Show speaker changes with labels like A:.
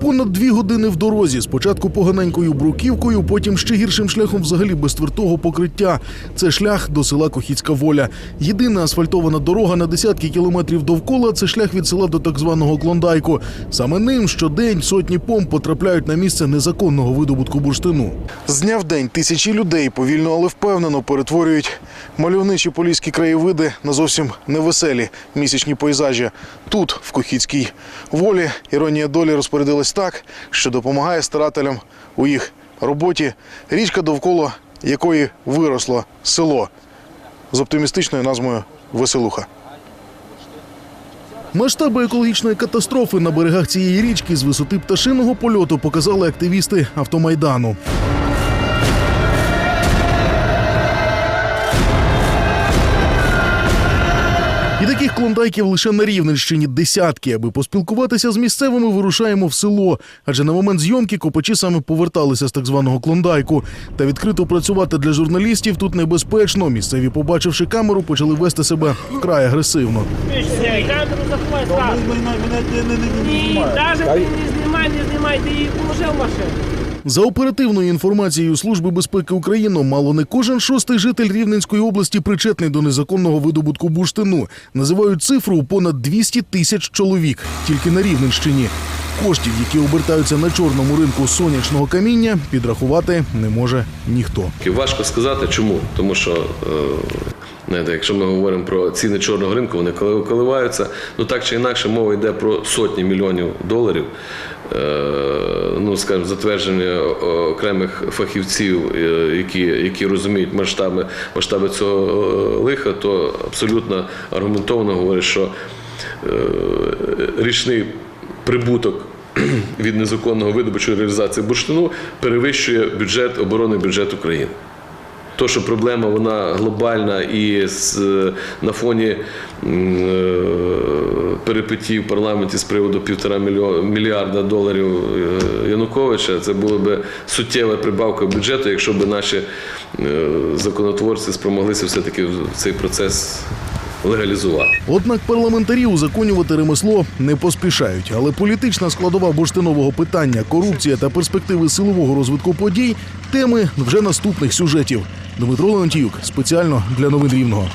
A: Понад дві години в дорозі. Спочатку поганенькою бруківкою, потім ще гіршим шляхом взагалі без твердого покриття. Це шлях до села Кохіцька воля. Єдина асфальтована дорога на десятки кілометрів довкола це шлях від села до так званого Клондайку. Саме ним щодень сотні помп потрапляють на місце незаконного видобутку бурштину. З дня в день тисячі людей повільно, але впевнено перетворюють мальовничі поліські краєвиди на зовсім невеселі місячні пейзажі. Тут, в Кохіцькій волі, іронія долі розпорядилась так, що допомагає старателям у їх роботі річка, довкола якої виросло село з оптимістичною назвою Веселуха. Масштаби екологічної катастрофи на берегах цієї річки з висоти пташиного польоту показали активісти автомайдану. І таких клондайків лише на Рівненщині десятки. Аби поспілкуватися з місцевими, вирушаємо в село. Адже на момент зйомки копачі саме поверталися з так званого клондайку. Та відкрито працювати для журналістів тут небезпечно. Місцеві, побачивши камеру, почали вести себе вкрай агресивно.
B: Камеру заховай зразу. Ні, навіть ти не знімай, не знімай, ти її положив в машину.
A: За оперативною інформацією Служби безпеки України, мало не кожен шостий житель Рівненської області причетний до незаконного видобутку бурштину. Називають цифру у понад 200 тисяч чоловік тільки на Рівненщині. Коштів, які обертаються на чорному ринку сонячного каміння, підрахувати не може ніхто.
C: Важко сказати, чому. Тому що, е, якщо ми говоримо про ціни чорного ринку, вони коли- коливаються. Ну так чи інакше, мова йде про сотні мільйонів доларів. Е, Ну, скажімо, затвердження окремих фахівців, е, які, які розуміють масштаби, масштаби цього е, лиха, то абсолютно аргументовано говорять, що е, річний прибуток від незаконного видобичу реалізації бурштину перевищує бюджет оборони бюджет України. То, що проблема вона глобальна і на фоні е, перипетій в парламенті з приводу півтора мільярда доларів е, Януковича, це була б суттєва прибавка бюджету, якщо б наші е, законотворці спромоглися все-таки в цей процес легалізувати.
A: Однак парламентарі узаконювати ремесло не поспішають. Але політична складова бурштинового питання, корупція та перспективи силового розвитку подій теми вже наступних сюжетів. Дмитро Леонтіюк спеціально для новин Рівного.